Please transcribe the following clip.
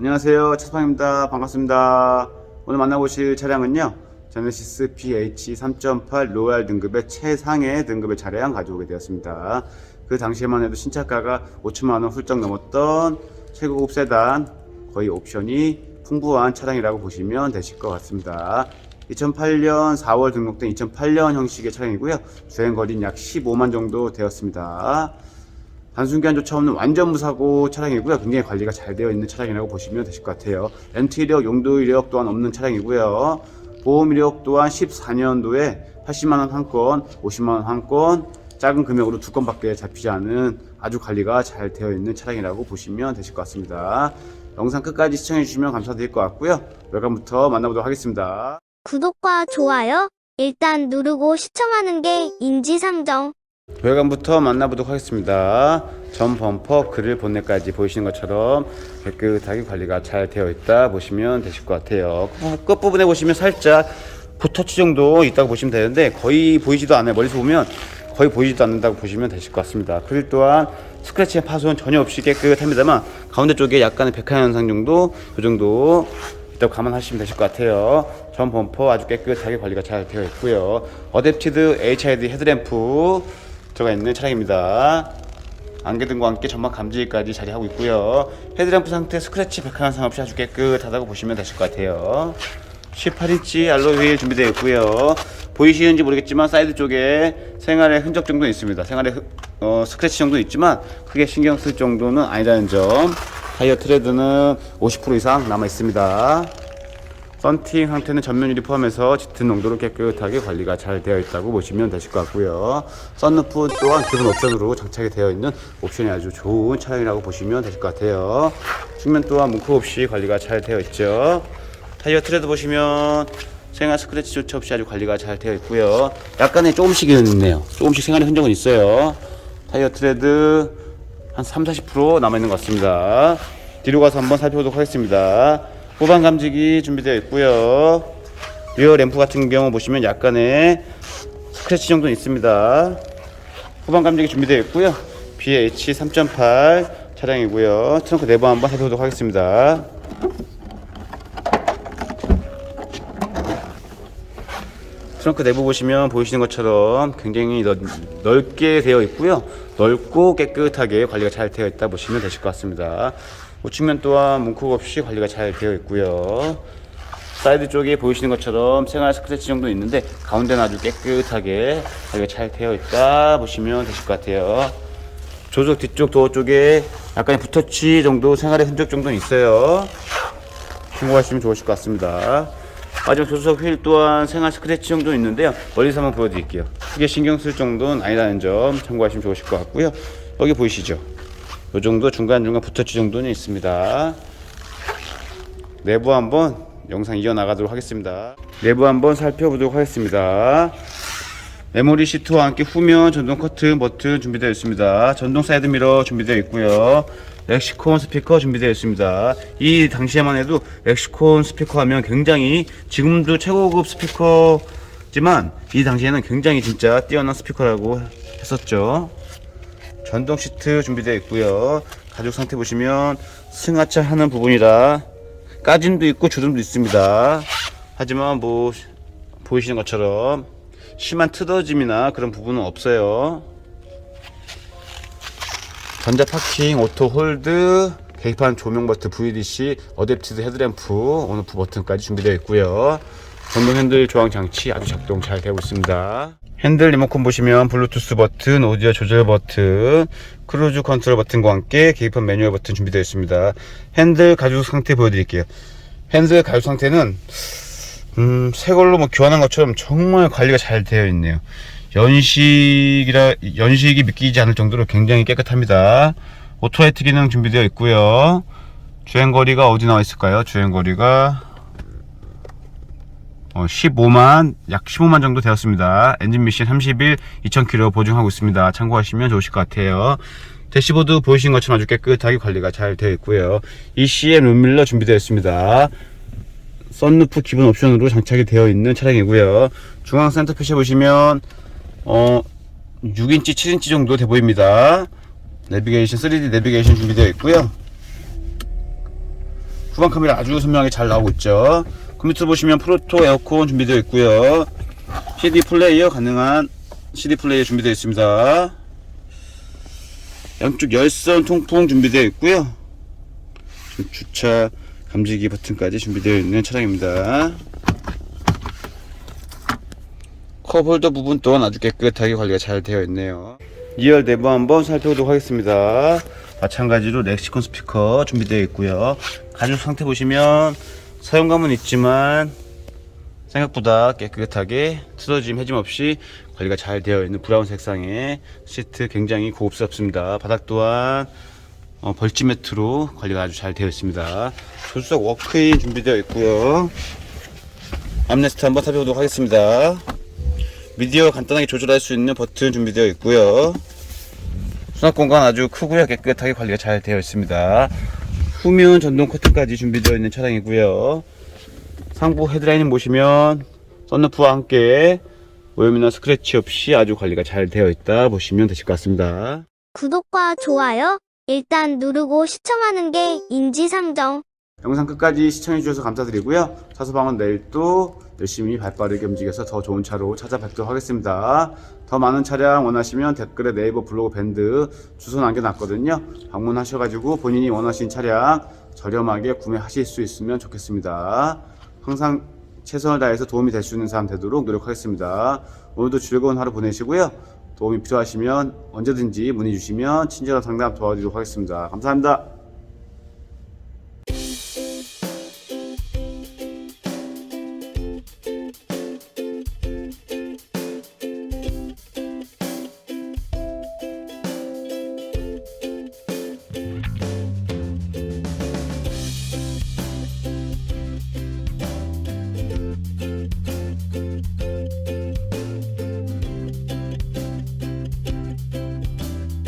안녕하세요. 차스방입니다. 반갑습니다. 오늘 만나보실 차량은요. 제네시스 PH 3.8 로얄 등급의 최상의 등급의 차량 가져오게 되었습니다. 그 당시에만 해도 신차가가 5천만 원 훌쩍 넘었던 최고급 세단 거의 옵션이 풍부한 차량이라고 보시면 되실 것 같습니다. 2008년 4월 등록된 2008년 형식의 차량이고요. 주행 거리는 약 15만 정도 되었습니다. 단순 기한조차 없는 완전 무사고 차량이고요. 굉장히 관리가 잘 되어 있는 차량이라고 보시면 되실 것 같아요. 렌트 이력, 용도 이력 또한 없는 차량이고요. 보험 이력 또한 14년도에 80만원 한 건, 50만원 한 건, 작은 금액으로 두 건밖에 잡히지 않은 아주 관리가 잘 되어 있는 차량이라고 보시면 되실 것 같습니다. 영상 끝까지 시청해 주시면 감사드릴 것 같고요. 외관부터 만나보도록 하겠습니다. 구독과 좋아요 일단 누르고 시청하는 게 인지상정. 외관부터 만나보도록 하겠습니다. 전 범퍼 그릴 본넷까지 보이시는 것처럼 깨끗하게 관리가 잘 되어 있다 보시면 되실 것 같아요. 끝- 끝부분에 보시면 살짝 붓터치 정도 있다고 보시면 되는데 거의 보이지도 않아요. 멀리서 보면 거의 보이지도 않는다고 보시면 되실 것 같습니다. 그릴 또한 스크래치 파손 전혀 없이 깨끗합니다만 가운데 쪽에 약간의 백화 현상 정도 이 정도 있다고 감안하시면 되실 것 같아요. 전 범퍼 아주 깨끗하게 관리가 잘 되어 있고요. 어댑티드 HID 헤드램프 들어가 있는 차량입니다. 안개 등과 함께 전막 감지기까지 자리하고 있고요. 헤드램프 상태 스크래치 백화 현상 없이 아주 깨끗하다고 보시면 되실 것 같아요. 18인치 알로이 휠 준비되어 있고요. 보이시는지 모르겠지만 사이드 쪽에 생활의 흔적 정도 는 있습니다. 생활의 흔- 어, 스크래치 정도 는 있지만 크게 신경 쓸 정도는 아니라는 점. 타이어 트레드는 50% 이상 남아 있습니다. 썬팅 상태는 전면 유리 포함해서 짙은 농도로 깨끗하게 관리가 잘 되어 있다고 보시면 되실 것 같고요. 썬루프 또한 기본 옵션으로 장착이 되어 있는 옵션이 아주 좋은 차량이라고 보시면 되실 것 같아요. 측면 또한 문크 없이 관리가 잘 되어 있죠. 타이어 트레드 보시면 생활 스크래치조차 없이 아주 관리가 잘 되어 있고요. 약간의 조금씩은 있네요. 조금씩 생활의 흔적은 있어요. 타이어 트레드 한 3, 40% 남아있는 것 같습니다. 뒤로 가서 한번 살펴보도록 하겠습니다. 후방 감지기 준비되어 있고요. 리어 램프 같은 경우 보시면 약간의 스크래치 정도는 있습니다. 후방 감지기 준비되어 있고요. BH 3.8 차량이고요. 트렁크 내부 한번 살펴보도록 하겠습니다. 트렁크 내부 보시면 보이시는 것처럼 굉장히 넓, 넓게 되어 있고요. 넓고 깨끗하게 관리가 잘 되어 있다 보시면 되실 것 같습니다. 우측면 또한 문콕 없이 관리가 잘 되어 있고요. 사이드 쪽에 보이시는 것처럼 생활 스크래치 정도 있는데 가운데는 아주 깨끗하게 관리가 잘 되어 있다 보시면 되실 것 같아요. 조석 뒤쪽 도어 쪽에 약간의 붓터치 정도 생활의 흔적 정도는 있어요. 신고하시면 좋으실 것 같습니다. 마지막 조수석 휠 또한 생활 스크래치 정도 있는데요. 멀리서 한번 보여드릴게요. 크게 신경 쓸 정도는 아니라는 점 참고하시면 좋으실 것 같고요. 여기 보이시죠? 이 정도 중간중간 붓터치 정도는 있습니다. 내부 한번 영상 이어나가도록 하겠습니다. 내부 한번 살펴보도록 하겠습니다. 메모리 시트와 함께 후면 전동 커튼 버튼 준비되어 있습니다. 전동 사이드 미러 준비되어 있고요. 렉시콘 스피커 준비되어 있습니다. 이 당시에만 해도 렉시콘 스피커 하면 굉장히 지금도 최고급 스피커지만 이 당시에는 굉장히 진짜 뛰어난 스피커라고 했었죠. 전동 시트 준비되어 있고요. 가죽 상태 보시면 승하차 하는 부분이라 까짐도 있고 주름도 있습니다. 하지만 뭐 보이시는 것처럼 심한 트어짐이나 그런 부분은 없어요. 전자 파킹, 오토 홀드, 계기판 조명 버튼, VDC, 어댑티드 헤드램프, 온오프 버튼까지 준비되어 있고요. 전동 핸들 조항 장치 아주 작동 잘 되고 있습니다. 핸들 리모컨 보시면 블루투스 버튼, 오디오 조절 버튼, 크루즈 컨트롤 버튼과 함께 계기판 매뉴얼 버튼 준비되어 있습니다. 핸들 가죽 상태 보여드릴게요. 핸들 가죽 상태는 음, 새 걸로 뭐 교환한 것처럼 정말 관리가 잘 되어 있네요. 연식이라, 연식이 믿기지 않을 정도로 굉장히 깨끗합니다. 오토라이트 기능 준비되어 있고요. 주행 거리가 어디 나와 있을까요? 주행 거리가 어, 15만, 약 15만 정도 되었습니다. 엔진 미션 30일 2000km 보증하고 있습니다. 참고하시면 좋으실 것 같아요. 대시보드 보이신 것처럼 아주 깨끗하게 관리가 잘 되어 있고요. ECM 룸밀러 준비되어 있습니다. 썬루프 기본 옵션으로 장착이 되어 있는 차량이고요. 중앙 센터피시 보시면 어 6인치, 7인치 정도 돼 보입니다. 내비게이션 3D 내비게이션 준비되어 있고요. 후방 카메라 아주 선명하게 잘 나오고 있죠. 컴퓨터 보시면 프로토 에어컨 준비되어 있고요. CD 플레이어 가능한 CD 플레이어 준비되어 있습니다. 양쪽 열선 통풍 준비되어 있고요. 주차 감지기 버튼까지 준비되어 있는 차량입니다. 컵홀더 부분 또한 아주 깨끗하게 관리가 잘 되어 있네요. 2열 내부 한번 살펴보도록 하겠습니다. 마찬가지로 렉시콘 스피커 준비되어 있고요. 가죽 상태 보시면 사용감은 있지만 생각보다 깨끗하게 틀어짐 해짐 없이 관리가 잘 되어 있는 브라운 색상의 시트 굉장히 고급스럽습니다. 바닥 또한 어, 벌집 매트로 관리가 아주 잘 되어 있습니다. 조수석 워크인 준비되어 있고요. 암레스트 한번 살펴보도록 하겠습니다. 미디어 간단하게 조절할 수 있는 버튼 준비되어 있고요. 수납 공간 아주 크고요. 깨끗하게 관리가 잘 되어 있습니다. 후면 전동 커튼까지 준비되어 있는 차량이고요. 상부 헤드라인 보시면 썬루프와 함께 오염이나 스크래치 없이 아주 관리가 잘 되어 있다 보시면 되실 것 같습니다. 구독과 좋아요 일단 누르고 시청하는 게 인지상정. 영상 끝까지 시청해 주셔서 감사드리고요. 차소방은 내일 또 열심히 발빠르게 움직여서 더 좋은 차로 찾아뵙도록 하겠습니다. 더 많은 차량 원하시면 댓글에 네이버 블로그 밴드 주소 남겨놨거든요. 방문하셔가지고 본인이 원하신 차량 저렴하게 구매하실 수 있으면 좋겠습니다. 항상 최선을 다해서 도움이 될 수 있는 사람 되도록 노력하겠습니다. 오늘도 즐거운 하루 보내시고요. 도움이 필요하시면 언제든지 문의 주시면 친절한 상담 도와드리도록 하겠습니다. 감사합니다.